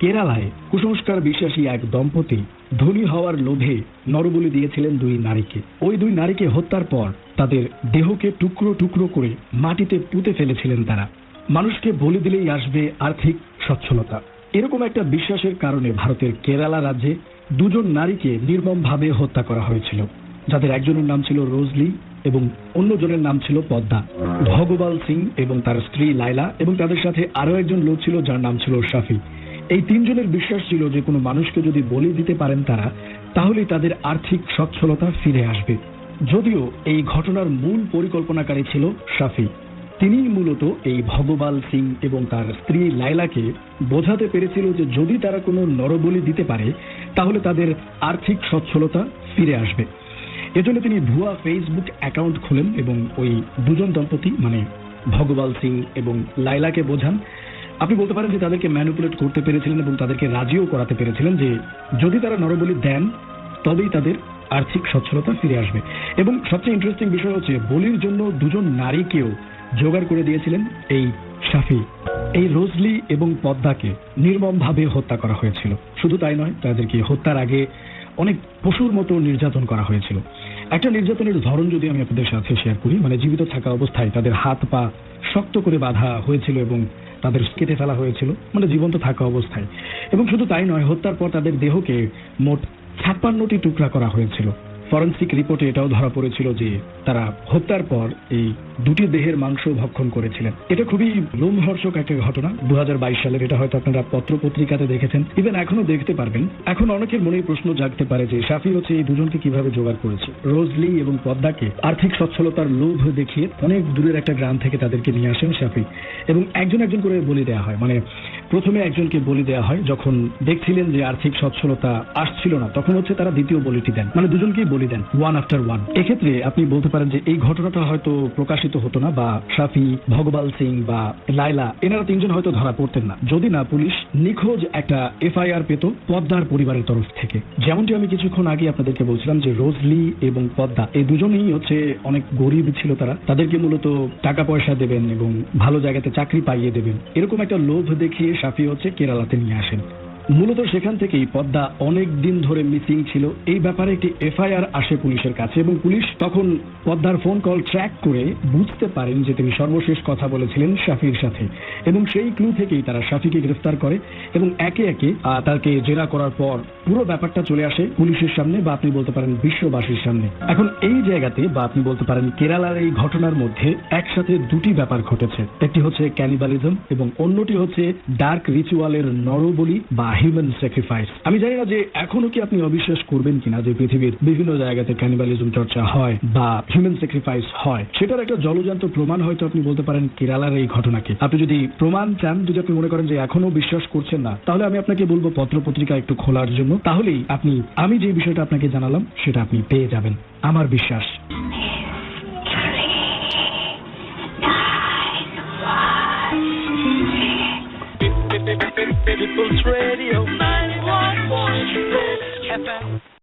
কেরালায় কুসংস্কার বিশ্বাসী এক দম্পতি ধনী হওয়ার লোভে নরবলি দিয়েছিলেন দুই নারীকে। ওই দুই নারীকে হত্যার পর তাদের দেহকে টুকরো টুকরো করে মাটিতে পুঁতে ফেলেছিলেন তারা। মানুষকে বলে দিলেই আসবে আর্থিক সচ্ছলতা। এরকম একটা বিশ্বাসের কারণে ভারতের কেরালা রাজ্যে দুজন নারীকে নির্মমভাবে হত্যা করা হয়েছিল, যাদের একজনের নাম ছিল রোজলি এবং অন্যজনের নাম ছিল পদ্মা। ভগবাল সিং এবং তার স্ত্রী লাইলা এবং তাদের সাথে আরও একজন লোক ছিল যার নাম ছিল শাফি। এই তিনজনের বিশ্বাস ছিল যে কোনো মানুষকে যদি বলি দিতে পারেন তারা তাহলে তাদের আর্থিক সচ্ছলতা ফিরে আসবে। যদিও এই ঘটনার মূল পরিকল্পনাকারী ছিল শাফি। তিনিই মূলত এই ভগবাল সিং এবং তার স্ত্রী লাইলাকে বোঝাতে পেরেছিল যে যদি তারা কোনো নরবলি দিতে পারে, তাহলে তাদের আর্থিক সচ্ছলতা ফিরে আসবে। এজন্য তিনি ভুয়া ফেসবুক অ্যাকাউন্ট খোলেন এবং ওই দুজন দম্পতি মানে ভগবাল সিং এবং লাইলাকে বোঝান। আপনি বলতে পারেন যে তাদেরকে ম্যানিপুলেট করতে পেরেছিলেন এবং তাদেরকে রাজিও করাতে পেরেছিলেন যে যদি তারা নরবলি দেন, তবেই তাদের আর্থিক সচ্ছলতা ফিরে আসবে। এবং সবচেয়ে ইন্টারেস্টিং বিষয় হচ্ছে, বলির জন্য দুজন নারীকেও জোগাড় করে দিয়েছিলেন এই শাফি। এই রোজলি এবং পদ্মাকে নির্মমভাবে হত্যা করা হয়েছিল। শুধু তাই নয়, তাদেরকে হত্যার আগে অনেক পশুর মতো নির্যাতন করা হয়েছিল। একটা নির্যাতনের ধরন যদি আমি আপনাদের সাথে শেয়ার করি মানে জীবিত থাকা অবস্থায় তাদের হাত পা শক্ত করে বাঁধা হয়েছিল এবং তাদের কেটে ফেলা হয়েছিল। মানে জীবন্ত থাকা অবস্থায়। এবং শুধু তাই নয়, হত্যার পর তাদের দেহকে মোট ছাপ্পান্নটি টুকরা করা হয়েছিল। ফরেন্সিক রিপোর্টে এটাও ধরা পড়েছিল যে তারা হত্যার পর এই দুটি দেহের মাংস ভক্ষণ করেছিলেন। এটা খুবই লোমহর্ষক একটা ঘটনা। দু সালের এটা হয়তো আপনারা পত্র পত্রিকাতে দেখেছেন। ইভেন এখনও দেখতে পারবেন। এখন অনেকের মনে প্রশ্ন জাগতে পারে যে শাফি হচ্ছে এই দুজনকে কীভাবে জোগাড় করেছে। রোজলি এবং পদ্মাকে আর্থিক সচ্ছলতার লোভ দেখিয়ে অনেক দূরের একটা গ্রাম থেকে তাদেরকে নিয়ে আসেন সাফি এবং একজন একজন করে বলি দেওয়া হয়। মানে প্রথমে একজনকে বলি দেওয়া হয় যখন দেখছিলেন যে আর্থিক সচ্ছলতা আসছিল না, তখন হচ্ছে তারা দ্বিতীয় বলিটি দেন। মানে দুজনকেই বলি দেন ওয়ান আফটার ওয়ান এক্ষেত্রে আপনি বলতে পারেন যে এই ঘটনাটা হয়তো প্রকাশিত হতো না, বা শাফি, ভগবাল সিং বা লাইলা এনারা তিনজন হয়তো ধরা পড়তেন না। যদি না পুলিশ নিখোঁজ একটা এফআইআর পেত পদ্মার পরিবারের তরফ থেকে। যেমনটি আমি কিছুক্ষণ আগে আপনাদেরকে বলছিলাম যে রোজলি এবং পদ্মা, এই দুজনেই হচ্ছে অনেক গরিব ছিল তারা। তাদেরকে মূলত টাকা পয়সা দেবেন এবং ভালো জায়গাতে চাকরি পাইয়ে দেবেন। এরকম একটা লোভ দেখিয়ে শাফি হচ্ছে কেরালাতে নিয়ে আসেন। মূলত সেখান থেকেই পদ্মা অনেক দিন ধরে মিসিং ছিল। এই ব্যাপারে একটি এফআইআর আসে পুলিশের কাছে এবং পুলিশ তখন পদ্মার ফোন কল ট্র্যাক করে বুঝতে পারেন যে তিনি সর্বশেষ কথা বলেছিলেন শাফির সাথে এবং সেই ক্লু থেকেই তারা শাফিকে গ্রেফতার করে এবং একে একে তাকে জেরা করার পর পুরো ব্যাপারটা চলে আসে পুলিশের সামনে বা আপনি বলতে পারেন বিশ্ববাসীর সামনে। এখন এই জায়গাতে বা আপনি বলতে পারেন কেরালার এই ঘটনার মধ্যে একসাথে দুটি ব্যাপার ঘটেছে। একটি হচ্ছে ক্যানিবালিজম এবং অন্যটি হচ্ছে ডার্ক রিচুয়ালের নরবলি বা হিউম্যান স্যাক্রিফাইস আমি জানি না যে এখনও কি আপনি অবিশ্বাস করবেন কিনা যে পৃথিবীর বিভিন্ন জায়গাতে ক্যানিবালিজম চর্চা হয় বা হিউম্যান স্যাক্রিফাইস হয়। সেটার একটা জলজান্ত প্রমাণ হয়তো আপনি বলতে পারেন কেরালার এই ঘটনাকে। আপনি যদি প্রমাণ চান, যদি আপনি মনে করেন যে এখনও বিশ্বাস করছেন না, তাহলে আমি আপনাকে বলব পত্র পত্রিকা একটু খোলার জন্য। তাহলেই আপনি, আমি যে বিষয়টা আপনাকে জানালাম, সেটা আপনি পেয়ে যাবেন। আমার বিশ্বাস। People's Radio 91.6 FM.